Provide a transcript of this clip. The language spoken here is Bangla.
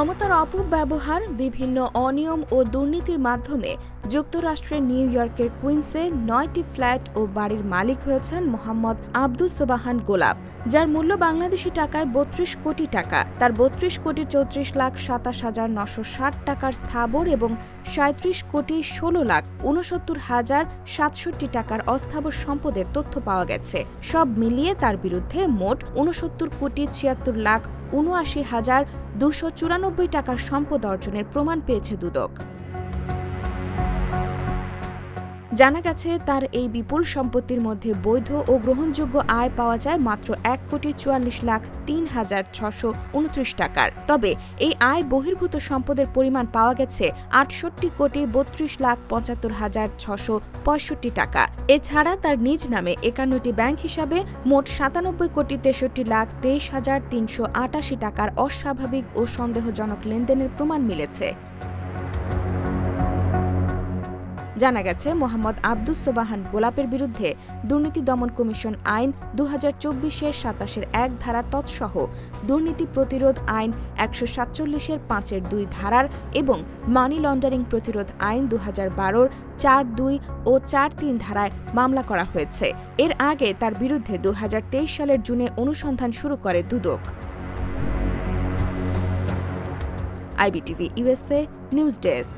ক্ষমতার অপব্যবহার, বিভিন্ন অনিয়ম ও দুর্নীতির মাধ্যমে যুক্তরাষ্ট্রের নিউ ইয়র্কের কুইন্সে নয়টি ফ্ল্যাট ও বাড়ির মালিক হয়েছেন মোহাম্মদ আব্দুস সোবাহান গোলাপ। যার মূল্য বাংলাদেশি টাকায় বত্রিশ কোটি টাকা। তার বত্রিশ কোটি চৌত্রিশ লাখ সাতাশ হাজার নশো ষাট টাকার স্থাবর এবং সাঁত্রিশ কোটি ষোলো লাখ উনসত্তর হাজার সাতষট্টি টাকার অস্থাবর সম্পদের তথ্য পাওয়া গেছে। সব মিলিয়ে তার বিরুদ্ধে মোট উনসত্তর কোটি ছিয়াত্তর লাখ উনআশি হাজার দুশো চুরানব্বই টাকার সম্পদ অর্জনের প্রমাণ পেয়েছে দুদক। জানা গেছে, তার এই বিপুল সম্পত্তির মধ্যে বৈধ ও গ্রহণযোগ্য আয় পাওয়া যায় মাত্র এক কোটি চুয়াল্লিশ লাখ তিন হাজার ছশো উনত্রিশ টাকার। তবে এই আয় বহির্ভূত সম্পদের পরিমাণ পাওয়া গেছে আটষট্টি কোটি বত্রিশ লাখ পঁচাত্তর হাজার ছশো পঁয়ষট্টি টাকা। এছাড়া তার নিজ নামে একান্নটি ব্যাংক হিসাবে মোট সাতানব্বই কোটি তেষট্টি লাখ তেইশ হাজার তিনশো আটাশি টাকার অস্বাভাবিক ও সন্দেহজনক লেনদেনের প্রমাণ মিলেছে। জানা গেছে, মোহাম্মদ আব্দুস সোবাহান গোলাপের বিরুদ্ধে দুর্নীতি দমন কমিশন আইন দু হাজার চব্বিশের সাতাশের এক ধারা তৎসহ দুর্নীতি প্রতিরোধ আইন একশো সাতচল্লিশের পাঁচের দুই ধারার এবং মানি লন্ডারিং প্রতিরোধ আইন দু হাজার বারোর চার দুই ও চার তিন ধারায় মামলা করা হয়েছে। এর আগে তার বিরুদ্ধে দু হাজার তেইশ সালের জুনে অনুসন্ধান শুরু করে দুদক। IBTV USA news desk.